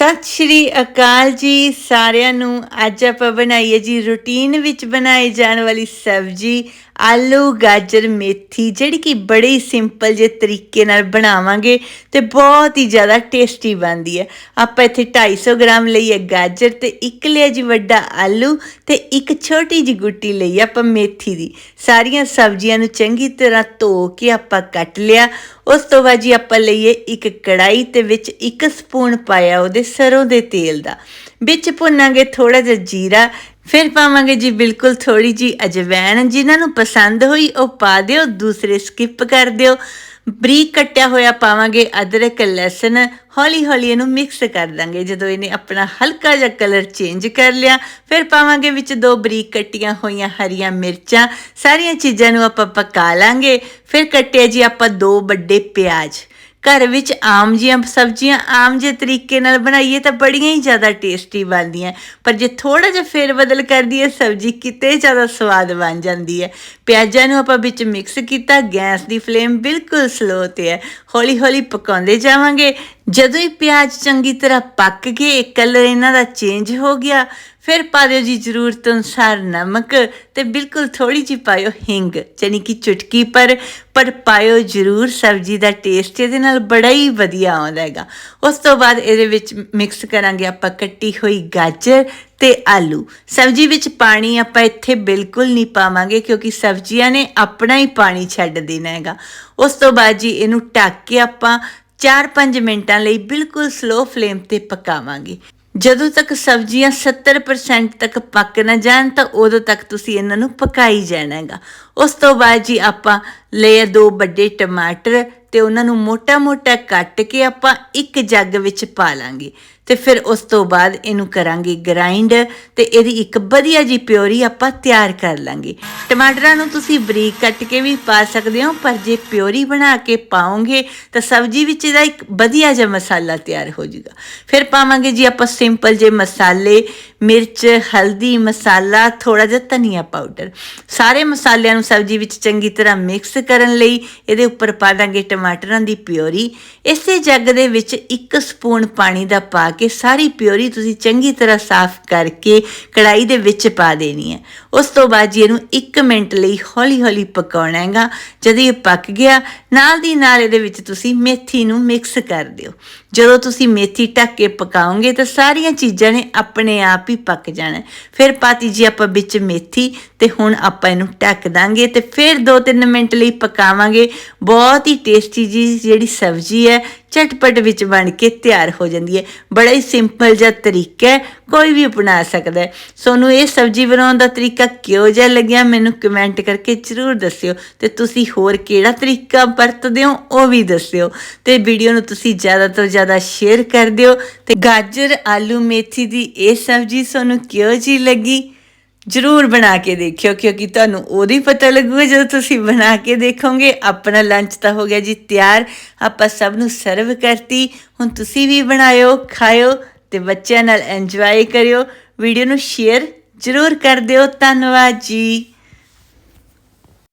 ਸਤਿ ਸ਼੍ਰੀ ਅਕਾਲ ਜੀ ਸਾਰਿਆਂ ਨੂੰ। ਅੱਜ ਆਪਾਂ ਬਣਾਈਏ ਜੀ ਰੂਟੀਨ ਵਿੱਚ ਬਣਾਈ ਜਾਣ ਵਾਲੀ ਸਬਜੀ ਆਲੂ, ਗਾਜਰ, ਮੇਥੀ, ਜਿਹੜੀ ਕਿ ਬੜੇ ਹੀ ਸਿੰਪਲ ਜੇ ਤਰੀਕੇ ਨਾਲ ਬਣਾਵਾਂਗੇ ਤੇ ਬਹੁਤ ਹੀ ਜ਼ਿਆਦਾ ਟੇਸਟੀ ਬਣਦੀ ਹੈ। ਆਪਾਂ ਇੱਥੇ 250 ਗ੍ਰਾਮ ਲਈ ਹੈ ਗਾਜਰ ਤੇ ਇੱਕ ਲਿਆ ਜੀ ਵੱਡਾ ਆਲੂ ਤੇ ਇੱਕ ਛੋਟੀ ਜੀ ਗੁੱਟੀ ਲਈ ਆਪਾਂ ਮੇਥੀ ਦੀ। ਸਾਰੀਆਂ ਸਬਜ਼ੀਆਂ ਨੂੰ ਚੰਗੀ ਤਰ੍ਹਾਂ ਧੋ ਕੇ ਆਪਾਂ ਕੱਟ ਲਿਆ। ਉਸ ਤੋਂ ਬਾਅਦ ਜੀ ਆਪਾਂ ਲਈਏ ਇੱਕ ਕੜਾਈ ਤੇ ਵਿੱਚ ਇੱਕ ਸਪੂਨ ਪਾਇਆ ਉਹਦੇ ਸਰੋਂ ਦੇ ਤੇਲ ਦਾ। ਵਿੱਚ ਭੁੰਨਾਂਗੇ ਥੋੜਾ ਜਿਹਾ ਜੀਰਾ, ਫਿਰ ਪਾਵਾਂਗੇ ਜੀ ਬਿਲਕੁਲ ਥੋੜੀ ਜੀ ਅਜਵੈਣ। ਜਿਨ੍ਹਾਂ ਨੂੰ ਪਸੰਦ ਹੋਈ ਉਹ ਪਾ ਦਿਓ, ਦੂਸਰੇ ਸਕਿਪ ਕਰ ਦਿਓ। ਬਰੀਕ ਕੱਟਿਆ ਹੋਇਆ ਪਾਵਾਂਗੇ ਅਦਰਕ, ਲਸਣ। ਹੌਲੀ ਹੌਲੀ ਇਹਨੂੰ ਮਿਕਸ ਕਰ ਦਾਂਗੇ। ਜਦੋਂ ਇਹਨੇ ਆਪਣਾ ਹਲਕਾ ਜਿਹਾ ਕਲਰ ਚੇਂਜ ਕਰ ਲਿਆ, ਫਿਰ ਪਾਵਾਂਗੇ ਵਿੱਚ ਦੋ ਬਰੀਕ ਕੱਟੀਆਂ ਹੋਈਆਂ ਹਰੀਆਂ ਮਿਰਚਾਂ। ਸਾਰੀਆਂ ਚੀਜ਼ਾਂ ਨੂੰ ਆਪਾਂ ਪਕਾ ਲਾਂਗੇ। ਫਿਰ ਕੱਟਿਆ ਜੀ ਆਪਾਂ ਦੋ ਵੱਡੇ ਪਿਆਜ਼। ਘਰ ਵਿੱਚ ਆਮ ਜੀਆਂ ਸਬਜ਼ੀਆਂ ਆਮ ਜੇ ਤਰੀਕੇ ਨਾਲ ਬਣਾਈਏ ਤਾਂ ਬੜੀਆਂ ਹੀ ਜ਼ਿਆਦਾ ਟੇਸਟੀ ਬਣਦੀਆਂ। ਪਰ ਜੇ ਥੋੜਾ ਜਿਹਾ ਫੇਰ ਬਦਲ ਕਰ ਦਈਏ, ਸਬਜ਼ੀ ਕਿਤੇ ਜ਼ਿਆਦਾ ਸਵਾਦ ਬਣ ਜਾਂਦੀ ਹੈ। ਪਿਆਜ਼ਾਂ ਨੂੰ ਆਪਾਂ ਵਿੱਚ ਮਿਕਸ ਕੀਤਾ, ਗੈਸ ਦੀ ਫਲੇਮ ਬਿਲਕੁਲ ਸਲੋ ਤੇ ਹੈ। ਹੌਲੀ ਹੌਲੀ ਪਕਾਉਂਦੇ ਜਾਵਾਂਗੇ। ਜਦੋਂ ਹੀ ਪਿਆਜ਼ ਚੰਗੀ ਤਰ੍ਹਾਂ ਪੱਕ ਗਏ, ਕਲਰ ਇਹਨਾਂ ਦਾ ਚੇਂਜ ਹੋ ਗਿਆ, ਫਿਰ ਪਾ ਦਿਓ ਜੀ ਜ਼ਰੂਰਤ ਅਨੁਸਾਰ ਨਮਕ ਤੇ ਬਿਲਕੁਲ ਥੋੜੀ ਜਿਹੀ ਪਾਇਓ ਹਿੰਗ ਯਾਨੀ ਕਿ ਚੁਟਕੀ ਪਰ ਪਰ ਪਾਇਓ ਜ਼ਰੂਰ, ਸਬਜ਼ੀ ਦਾ ਟੇਸਟ ਇਹਦੇ ਨਾਲ ਬੜਾ ਹੀ ਵਧੀਆ ਆਉਂਦਾ ਹੈਗਾ। ਉਸ ਤੋਂ ਬਾਅਦ ਇਹਦੇ ਵਿੱਚ ਮਿਕਸ ਕਰਾਂਗੇ ਆਪਾਂ ਕੱਟੀ ਹੋਈ ਗਾਜਰ ਤੇ ਆਲੂ। ਸਬਜ਼ੀ ਵਿੱਚ ਪਾਣੀ ਆਪਾਂ ਇੱਥੇ ਬਿਲਕੁਲ ਨਹੀਂ ਪਾਵਾਂਗੇ, ਕਿਉਂਕਿ ਸਬਜ਼ੀਆਂ ਨੇ ਆਪਣਾ ਹੀ ਪਾਣੀ ਛੱਡ ਦੇਣਾ ਹੈਗਾ। ਉਸ ਤੋਂ ਬਾਅਦ ਜੀ ਇਹਨੂੰ ਢੱਕ ਕੇ ਆਪਾਂ 4-5 ਮਿੰਟਾਂ ਲਈ ਬਿਲਕੁਲ ਸਲੋ ਫਲੇਮ ਤੇ ਪਕਾਵਾਂਗੇ। ਜਦੋਂ ਤੱਕ ਸਬਜ਼ੀਆਂ 70% ਤੱਕ ਪੱਕ ਨਾ ਜਾਣ, ਤਾਂ ਉਦੋਂ ਤੱਕ ਤੁਸੀਂ ਇਹਨਾਂ ਨੂੰ ਪਕਾਈ ਜਾਣਾ ਹੈਗਾ ਉਸ ਤੋਂ ਬਾਅਦ ਜੀ ਆਪਾਂ ਲਏ ਦੋ ਵੱਡੇ ਟਮਾਟਰ ਤੇ ਉਹਨਾਂ ਨੂੰ ਮੋਟਾ-ਮੋਟਾ ਕੱਟ ਕੇ ਆਪਾਂ ਇੱਕ ਜੱਗ ਵਿੱਚ ਪਾ ਲਾਂਗੇ। ਤੇ ਫਿਰ ਉਸ ਤੋਂ ਬਾਅਦ ਇਹਨੂੰ ਕਰਾਂਗੇ ਗ੍ਰਾਈਂਡ ਤੇ ਇਹਦੀ ਇੱਕ ਵਧੀਆ ਜੀ ਪਿਓਰੀ ਆਪਾਂ ਤਿਆਰ ਕਰ ਲਾਂਗੇ। ਟਮਾਟਰਾਂ ਨੂੰ ਤੁਸੀਂ ਬਰੀਕ ਕੱਟ ਕੇ ਵੀ ਪਾ ਸਕਦੇ ਹੋ, ਪਰ ਜੇ ਪਿਓਰੀ ਬਣਾ ਕੇ ਪਾਓਗੇ ਤਾਂ ਸਬਜ਼ੀ ਵਿੱਚ ਇਹਦਾ ਇੱਕ ਵਧੀਆ ਜਿਹਾ ਮਸਾਲਾ ਤਿਆਰ ਹੋ ਜਾਊਗਾ। ਫਿਰ ਪਾਵਾਂਗੇ ਜੀ ਆਪਾਂ ਸਿੰਪਲ ਜੇ ਮਸਾਲੇ ਮਿਰਚ, ਹਲਦੀ, ਮਸਾਲਾ ਥੋੜਾ ਜਿਹਾ ਧਨੀਆ ਪਾਊਡਰ ਸਾਰੇ ਮਸਾਲਿਆਂ ਨੂੰ ਸਬਜ਼ੀ ਵਿੱਚ ਚੰਗੀ ਤਰ੍ਹਾਂ ਮਿਕਸ ਕਰਨ ਲਈ ਇਹਦੇ ਉੱਪਰ ਪਾ ਦਾਂਗੇ ਟਮਾਟਰਾਂ ਦੀ ਪਿਓਰੀ। ਇਸੇ ਜੱਗ ਦੇ ਵਿੱਚ ਇੱਕ ਸਪੂਨ ਪਾਣੀ ਦਾ ਪਾ ਕੇ ਸਾਰੀ ਪਿਓਰੀ ਤੁਸੀਂ ਚੰਗੀ ਤਰ੍ਹਾਂ ਸਾਫ਼ ਕਰਕੇ ਕੜਾਈ ਦੇ ਵਿੱਚ ਪਾ ਦੇਣੀ ਹੈ। ਉਸ ਤੋਂ ਬਾਅਦ ਜੀ ਇਹਨੂੰ 1 ਮਿੰਟ ਲਈ ਹੌਲੀ-ਹੌਲੀ ਪਕਾਉਣਾ ਹੈਗਾ ਜਦ ਇਹ ਪੱਕ ਗਿਆ, ਨਾਲ ਦੀ ਨਾਲ ਇਹਦੇ ਵਿੱਚ ਤੁਸੀਂ ਮੇਥੀ ਨੂੰ ਮਿਕਸ ਕਰ ਦਿਓ। ਜਦੋਂ ਤੁਸੀਂ ਮੇਥੀ ਢੱਕ ਕੇ ਪਕਾਓਗੇ ਤਾਂ ਸਾਰੀਆਂ ਚੀਜ਼ਾਂ ਨੇ ਆਪਣੇ ਆਪ ਹੀ ਪੱਕ ਜਾਣਾ ਫਿਰ ਪਾਤੀ ਜੀ, ਆਪਾਂ ਵਿੱਚ ਮੇਥੀ ਤੇ ਹੁਣ ਆਪਾਂ ਇਹਨੂੰ ਢੱਕ ਦਾਂਗੇ ਤੇ ਫਿਰ 2-3 ਮਿੰਟ ਲਈ ਪਕਾਵਾਂਗੇ। ਬਹੁਤ ਹੀ ਟੇਸਟੀ ਜੀ, ਜਿਹੜੀ ਸਬਜ਼ੀ ਹੈ ਝਟਪਟ ਵਿੱਚ ਬਣ ਕੇ ਤਿਆਰ ਹੋ ਜਾਂਦੀ ਹੈ। ਬੜਾ ਹੀ ਸਿੰਪਲ ਜਿਹਾ ਤਰੀਕਾ ਹੈ, ਕੋਈ ਵੀ ਅਪਣਾ ਸਕਦਾ ਹੈ। ਸੋਨੂੰ ਇਹ ਸਬਜ਼ੀ ਬਣਾਉਣ ਦਾ ਤਰੀਕਾ ਕਿਉਂ ਜਿਹਾ ਲੱਗਿਆ, ਮੈਨੂੰ ਕਮੈਂਟ ਕਰਕੇ ਜਰੂਰ ਦੱਸਿਓ ਤੇ ਤੁਸੀਂ ਹੋਰ ਕਿਹੜਾ ਤਰੀਕਾ ਵਰਤਦੇ ਹੋ, ਉਹ ਵੀ ਦੱਸਿਓ। ਤੇ ਵੀਡੀਓ ਨੂੰ ਤੁਸੀਂ ਜ਼ਿਆਦਾ ਤੋਂ ਜ਼ਿਆਦਾ ਸ਼ੇਅਰ ਕਰ ਦਿਓ ਤੇ ਗਾਜਰ, ਆਲੂ, ਮੇਥੀ ਦੀ ਇਹ ਸਬਜ਼ੀ ਤੁਹਾਨੂੰ ਕਿਉਂ ਜੀ ਲੱਗੀ? ਜਰੂਰ ਬਣਾ ਕੇ ਦੇਖਿਓ, ਕਿਉਂਕਿ ਤੁਹਾਨੂੰ ਉਹਦੀ ਪਤਾ ਲੱਗੂਗਾ ਜਦੋਂ ਤੁਸੀਂ ਬਣਾ ਕੇ ਦੇਖੋਗੇ। ਆਪਣਾ ਲੰਚ ਤਾਂ ਹੋ ਗਿਆ ਜੀ ਤਿਆਰ। ਆਪਾਂ ਸਭ ਨੂੰ ਸਰਵ ਕਰਤੀ। ਹੁਣ ਤੁਸੀਂ ਵੀ ਬਣਾਇਓ, ਖਾਇਓ ਤੇ ਬੱਚਿਆਂ ਨਾਲ ਇੰਜੋਏ ਕਰਿਓ। ਵੀਡੀਓ ਨੂੰ ਸ਼ੇਅਰ ਜਰੂਰ ਕਰ ਦਿਓ। ਧੰਨਵਾਦ ਜੀ।